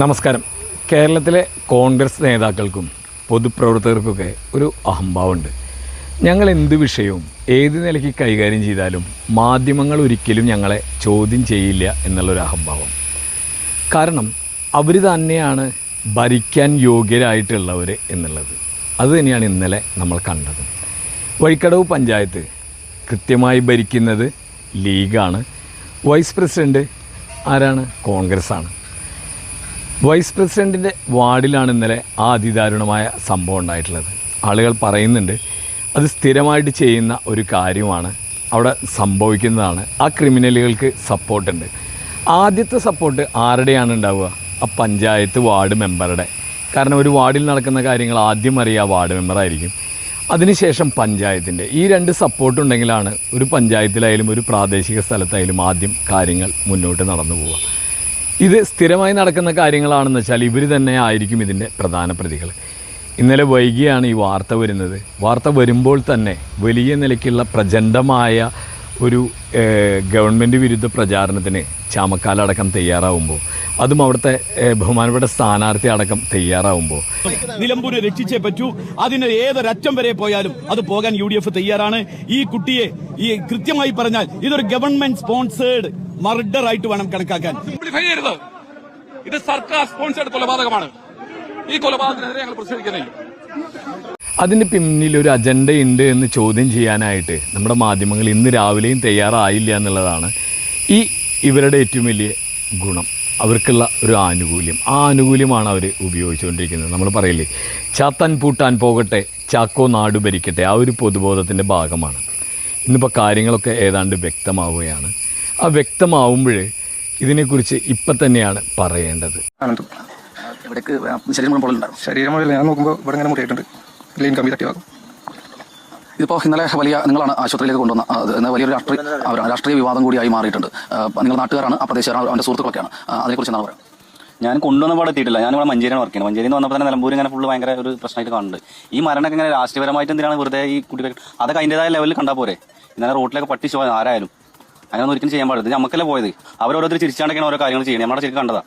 നമസ്കാരം. കേരളത്തിലെ കോൺഗ്രസ് നേതാക്കൾക്കും പൊതുപ്രവർത്തകർക്കൊക്കെ ഒരു അഹംഭാവമുണ്ട്. ഞങ്ങൾ എന്ത് വിഷയവും ഏത് നിലയ്ക്ക് കൈകാര്യം ചെയ്താലും മാധ്യമങ്ങൾ ഒരിക്കലും ഞങ്ങളെ ചോദ്യം ചെയ്യില്ല എന്നുള്ളൊരു അഹംഭാവം. കാരണം അവർ തന്നെയാണ് ഭരിക്കാൻ യോഗ്യരായിട്ടുള്ളവർ എന്നുള്ളത്. അത് തന്നെയാണ് ഇന്നലെ നമ്മൾ കണ്ടത്. വഴിക്കടവ് പഞ്ചായത്ത് കൃത്യമായി ഭരിക്കുന്നത് ലീഗാണ്. വൈസ് പ്രസിഡന്റ് ആരാണ്? കോൺഗ്രസ്സാണ്. വൈസ് പ്രസിഡന്റിന്റെ വാർഡിലാണ് ഇന്നലെ ആ അതിദാരുണമായ സംഭവം ഉണ്ടായിട്ടുള്ളത്. ആളുകൾ പറയുന്നുണ്ട് അത് സ്ഥിരമായിട്ട് ചെയ്യുന്ന ഒരു കാര്യമാണ് അവിടെ സംഭവിക്കുന്നതാണ്. ആ ക്രിമിനലുകൾക്ക് സപ്പോർട്ടുണ്ട്. ആദ്യത്തെ സപ്പോർട്ട് ആരുടെയാണ് ഉണ്ടാവുക? ആ പഞ്ചായത്ത് വാർഡ് മെമ്പറുടെ. കാരണം ഒരു വാർഡിൽ നടക്കുന്ന കാര്യങ്ങൾ ആദ്യം അറിയുക വാർഡ് മെമ്പറായിരിക്കും. അതിനുശേഷം പഞ്ചായത്തിന്റെ ഈ രണ്ട് സപ്പോർട്ട് ഉണ്ടെങ്കിലാണ് ഒരു പഞ്ചായത്തിലായാലും ഒരു പ്രാദേശിക സ്ഥലത്തായാലും ആദ്യം കാര്യങ്ങൾ മുന്നോട്ട് നടന്നു പോവുക. ഇത് സ്ഥിരമായി നടക്കുന്ന കാര്യങ്ങളാണെന്ന് വെച്ചാൽ ഇവർ തന്നെ ആയിരിക്കും ഇതിന്റെ പ്രധാന പ്രതികൾ. ഇന്നലെ വൈകിയാണ് ഈ വാർത്ത വരുന്നത്. വാർത്ത വരുമ്പോൾ തന്നെ വലിയ നിലയ്ക്കുള്ള പ്രചണ്ഡമായ ഒരു ഗവൺമെന്റ് വിരുദ്ധ പ്രചാരണത്തിന് ചാമക്കാലടക്കം തയ്യാറാവുമ്പോൾ അതും അവിടുത്തെ ബഹുമാനപ്പെട്ട സ്ഥാനാർത്ഥി അടക്കം തയ്യാറാവുമ്പോൾ. നിലമ്പൂര് രക്ഷിച്ചേ പറ്റൂ. അതിന് ഏതൊരറ്റം വരെ പോയാലും അത് പോകാൻ യു തയ്യാറാണ്. ഈ കുട്ടിയെ ഈ കൃത്യമായി പറഞ്ഞാൽ ഇതൊരു ഗവൺമെന്റ് സ്പോൺസേഡ് മർഡർ ആയിട്ട് വേണം കണക്കാക്കാൻ. സിംപ്ലിഫൈ ചെയ്യരുത് ഇത് സർക്കാർ സ്പോൺസേഡ് കൊലപാതകമാണ് ഈ കൊലപാതകത്തിനെതിരെ ഞങ്ങൾ പ്രതിഷേധിക്കുന്നില്ല. അതിന് പിന്നിൽ ഒരു അജണ്ട ഉണ്ട് എന്ന് ചോദ്യം ചെയ്യാനായിട്ട് നമ്മുടെ മാധ്യമങ്ങൾ ഇന്ന് രാവിലെയും തയ്യാറായില്ല എന്നുള്ളതാണ് ഈ ഇവരുടെ ഏറ്റവും വലിയ ഗുണം. അവർക്കുള്ള ഒരു ആനുകൂല്യം. ആ ആനുകൂല്യമാണ് അവർ ഉപയോഗിച്ചുകൊണ്ടിരിക്കുന്നത്. നമ്മൾ പറയില്ലേ ചാത്താൻ പൂട്ടാൻ പോകട്ടെ ചാക്കോ നാട് ഭരിക്കട്ടെ ആ ഒരു പൊതുബോധത്തിന്റെ ഭാഗമാണ്. ഇന്നിപ്പോൾ കാര്യങ്ങളൊക്കെ ഏതാണ്ട് വ്യക്തമാവുകയാണ്. ആ വ്യക്തമാവുമ്പോൾ ഇതിനെക്കുറിച്ച് ഇപ്പം തന്നെയാണ് പറയേണ്ടത്. ആനന്ദം ഇവിടേക്ക് ശരീരം മുഴുവൻ പൊള്ളലുണ്ടായിരുന്നു ശരീരം മുതൽ ഞാൻ നോക്കുമ്പോൾ ഇവിടെ ഇങ്ങനെ മുറിയായിട്ടുണ്ട്. ലൈൻ കമ്പി തട്ടി ഭാഗം ഇതിപ്പോൾ ഇന്നലെ വലിയ നിങ്ങളാണ് ആശുപത്രിയിലേക്ക് കൊണ്ടുവന്ന വലിയൊരു രാഷ്ട്രീയ രാഷ്ട്രീയ വിവാദം കൂടിയായി മാറിയിട്ടുണ്ട്. നിങ്ങൾ നാട്ടുകാരാണ് ആ പ്രദേശക്കാരാണ് അവന്റെ സുഹൃത്തുക്കളൊക്കെയാണ്. അതിനെക്കുറിച്ച് എന്താണ് പറയുക ഞാൻ കൊണ്ടുവന്ന പാടെ എത്തിയിട്ടില്ല. ഞാൻ ഇവിടെ മഞ്ചേരിയാണ് വർക്ക് ചെയ്യുന്നത്. മഞ്ചേരി എന്ന് വന്നപ്പോൾ തന്നെ നിലമ്പൂർ ഇങ്ങനെ ഫുള്ള് ഭയങ്കര ഒരു പ്രശ്നമായിട്ട് കാണുന്നുണ്ട്. ഈ മരണമൊക്കെ ഇങ്ങനെ രാഷ്ട്രീയപരമായിട്ട് എന്തിനാണ് വെറുതെ ഈ കുട്ടികൾ അതൊക്കെ അതിന്റെതായ ലെവലിൽ കണ്ടാൽ പോരെ. ഇന്നലെ റോട്ടിലൊക്കെ പട്ടി ആരായാലും. അങ്ങനെയൊന്നും ഒരിക്കലും ചെയ്യാൻ പാടില്ല. നമുക്കല്ല പോയത്? അവരോരോരുത്തർ ചിരിച്ചാണ്ടൊക്കെയാണ് ഓരോ കാര്യങ്ങൾ ചെയ്യുന്നത്. നമ്മുടെ ശരിക്കും കണ്ടതാ.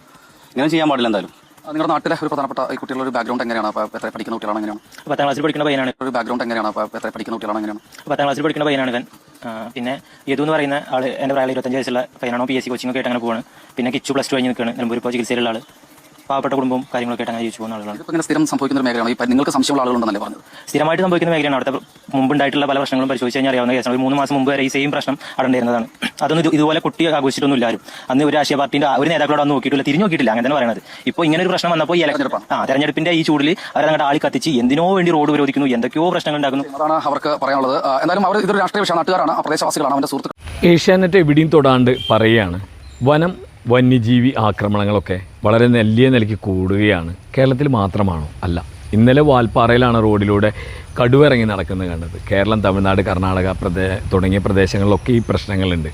ഇങ്ങനെ ചെയ്യാൻ പാടില്ല എന്തായാലും. നിങ്ങളുടെ നാട്ടിലെ ഒരു പ്രധാനപ്പെട്ട ഈ കുട്ടികളുടെ ഒരു ബാക്ക്ഗ്രൗണ്ട് എങ്ങനെയാണ്? അപ്പോൾ എത്ര പഠിക്കുന്ന കുട്ടികളാണ് എങ്ങനെയാണ്? പത്താം ക്ലാസ്സിൽ പഠിക്കുന്ന പയ്യനാണ്. ഒരു ബാക്ക്ഗ്രൗണ്ട് എങ്ങനെയാണ്? അപ്പോൾ എത്ര പഠിക്കുന്ന കുട്ടികളാണ് എങ്ങനെയാണ്? പത്താം ക്ലാസ്സിൽ പഠിക്കുന്ന പയ്യനാണ് ഇവൻ. പിന്നെ യദു എന്ന് പറയുന്ന ആൾ എന്റെ പ്രായം ഇരുപത്തഞ്ച് വയസ്സുള്ള പയ്യനാണോ. പി എസ് സി കോച്ചിങ് ഒക്കെ ആയിട്ട് അങ്ങനെ പോവാണ്. പിന്നെ കിച്ചു പ്ലസ് ടു കഴിഞ്ഞ് നിൽക്കുകയാണ്. നിലമ്പൂർ ഇപ്പോൾ ചികിത്സയിലുള്ള ആൾ. പാവപ്പെട്ട കുടുംബവും കാര്യങ്ങളൊക്കെ ആയിട്ട് അങ്ങനെ ജീവിച്ചു പോകുന്ന ആളുകളാണ്. ഇങ്ങനെ സ്ഥിരം സംഭവിക്കുന്ന ഒരു മേഖലയാണ്. ഈ നിങ്ങൾക്ക് സംശയമുള്ള ആളുകളുണ്ടെന്നല്ലേ പറഞ്ഞത്? സ്ഥിരമായിട്ട് സംഭവിക്കുന്ന മേഖലയാണ്. അവിടുത്തെ മുമ്പുണ്ടായിട്ടുള്ള പല പ്രശ്നങ്ങളും പരിശോധിച്ച് കഴിഞ്ഞാൽ അറിയാവുന്ന കേസാണ്. ഒരു മൂന്ന് മാസം മുമ്പ് വരെ ഈ സെയിം പ്രശ്നം അവിടെ ഉണ്ടായിരുന്നതാണ് അതൊന്നും ഇതുപോലെ കുട്ടി ആഘോഷിച്ചിട്ടൊന്നും ഇല്ലാരും അന്ന് ഒരു രാഷ്ട്രീയ പാർട്ടിന്റെ ഒരു നേതാക്കളോട് അന്ന് നോക്കിയിട്ടില്ല തിരിഞ്ഞു നോക്കിയിട്ടില്ല അങ്ങനെ തന്നെ പറയുന്നത് ഇപ്പോൾ ഇങ്ങനെ ഒരു പ്രശ്നം വന്നപ്പോൾ ഈ ആ തെരഞ്ഞെടുപ്പിന്റെ ഈ ചൂടിൽ അവർ അങ്ങോട്ട് ആളി കത്തിച്ച് എന്തിനോ വേണ്ടി റോഡ് വിരോധിക്കുന്നു എന്തൊക്കെയോ പ്രശ്നങ്ങൾ ഉണ്ടാക്കുന്നു. അതാണ് അവർക്ക് പറയാനുള്ളത്. എന്തായാലും അവർ ഇതൊരു രാഷ്ട്രീയ വിഷയം നാട്ടുകാരാണ് ആ പ്രദേശവാസികളാണ് അവന്റെ സുഹൃത്തുക്കൾ. ഏഷ്യാനെറ്റ് എവിടെയും തൊടാണ്ട് പറയുകയാണ് വനം വന്യജീവി ആക്രമണങ്ങളൊക്കെ വളരെ നെല്ലിയ നിലയ്ക്ക് കൂടുകയാണ്. കേരളത്തിൽ മാത്രമാണോ? അല്ല. ഇന്നലെ വാൽപ്പാറയിലാണ് റോഡിലൂടെ കടുവിറങ്ങി നടക്കുന്നത് കണ്ടത്. കേരളം തമിഴ്നാട് കർണാടക പ്രദേ തുടങ്ങിയ പ്രദേശങ്ങളിലൊക്കെ ഈ പ്രശ്നങ്ങളുണ്ട്.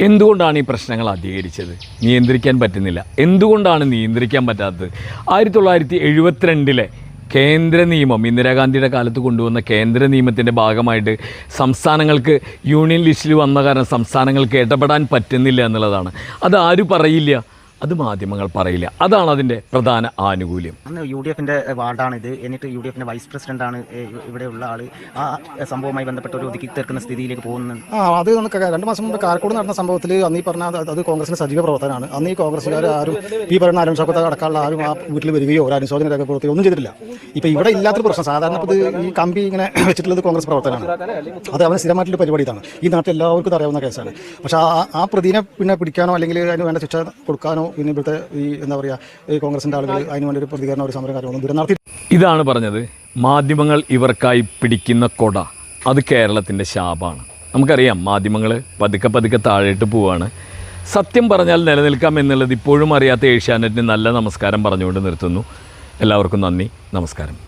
എന്തുകൊണ്ടാണ് ഈ പ്രശ്നങ്ങൾ അധികരിച്ചത്? നിയന്ത്രിക്കാൻ പറ്റുന്നില്ല. എന്തുകൊണ്ടാണ് നിയന്ത്രിക്കാൻ പറ്റാത്തത്? ആയിരത്തി തൊള്ളായിരത്തി എഴുപത്തിരണ്ടിലെ കേന്ദ്ര നിയമം ഇന്ദിരാഗാന്ധിയുടെ കാലത്ത് കൊണ്ടുവന്ന കേന്ദ്ര നിയമത്തിന്റെ ഭാഗമായിട്ട് സംസ്ഥാനങ്ങൾക്ക് യൂണിയൻ ലിസ്റ്റിൽ വന്ന കാരണം സംസ്ഥാനങ്ങൾക്ക് ഇടപെടാൻ പറ്റുന്നില്ല എന്നുള്ളതാണ്. അത് ആരും പറയില്ല. അത് മാധ്യമങ്ങൾ പറയില്ല. അതാണ് അതിന്റെ പ്രധാന ആനുകൂല്യം. അന്ന് യു ഡി എഫിന്റെ വാർഡാണ് ഇത് എന്നിട്ട് യു ഡി എഫിന്റെ വൈസ് പ്രസിഡന്റ് പ്രസിഡന്റാണ് ഇവിടെയുള്ള ആൾ. ആ സംഭവവുമായി ബന്ധപ്പെട്ട് ഒരു ഒതുക്കി തീർക്കുന്ന സ്ഥിതിയിലേക്ക് പോകുന്നുണ്ട് ആ അത് നമുക്ക് രണ്ട് മാസം മുമ്പ് കാരക്കോട് നടന്ന സംഭവത്തിൽ അന്ന് ഈ പറഞ്ഞ അത് കോൺഗ്രസിന്റെ സജീവ പ്രവർത്തനമാണ്. അന്ന് ഈ കോൺഗ്രസ്സുകാർ ആരും ഈ പറയുന്ന ആരും ശോകത്തെ അടക്കമുള്ള ആരും ആ വീട്ടിൽ വരികയോ ഒരു അനുശോചന രേഖപ്പെടുത്തുകയോ ഒന്നും ചെയ്തിട്ടില്ല. ഇപ്പൊ ഇവിടെ ഇല്ലാത്തൊരു പ്രശ്നം. സാധാരണ ഇപ്പൊ ഇത് ഈ കമ്പി ഇങ്ങനെ വെച്ചിട്ടുള്ളത് കോൺഗ്രസ് പ്രവർത്തനമാണ്. അത് അവന് സ്ഥിരമായിട്ടുള്ള പരിപാടി ഇതാണ് ഈ നാട്ടിൽ എല്ലാവർക്കും അറിയാവുന്ന കേസാണ്. പക്ഷെ ആ ആ പ്രതിനെ പിന്നെ പിടിക്കാനോ അല്ലെങ്കിൽ അതിന് വേണ്ട ശിക്ഷ കൊടുക്കാനോ പിന്നെ ഈ എന്താ പറയുക ഈ കോൺഗ്രസിന്റെ ആളുകൾ അതിന് വേണ്ടി ഒരു പ്രതികരണം ഒരു സമരം കാര്യങ്ങളൊന്നും ഇതുവരെ നടത്തി ഇതാണ് പറഞ്ഞത്. മാധ്യമങ്ങൾ ഇവർക്കായി പിടിക്കുന്ന കൊട. അത് കേരളത്തിന്റെ ശാപമാണ് നമുക്കറിയാം മാധ്യമങ്ങൾ പതുക്കെ പതുക്കെ താഴേട്ട് പോവാണ്. സത്യം പറഞ്ഞാൽ നിലനിൽക്കാം എന്നുള്ളത് ഇപ്പോഴും അറിയാത്ത ഏഷ്യാനെറ്റിന് നല്ല നമസ്കാരം പറഞ്ഞുകൊണ്ട് നിർത്തുന്നു. എല്ലാവർക്കും നന്ദി നമസ്കാരം.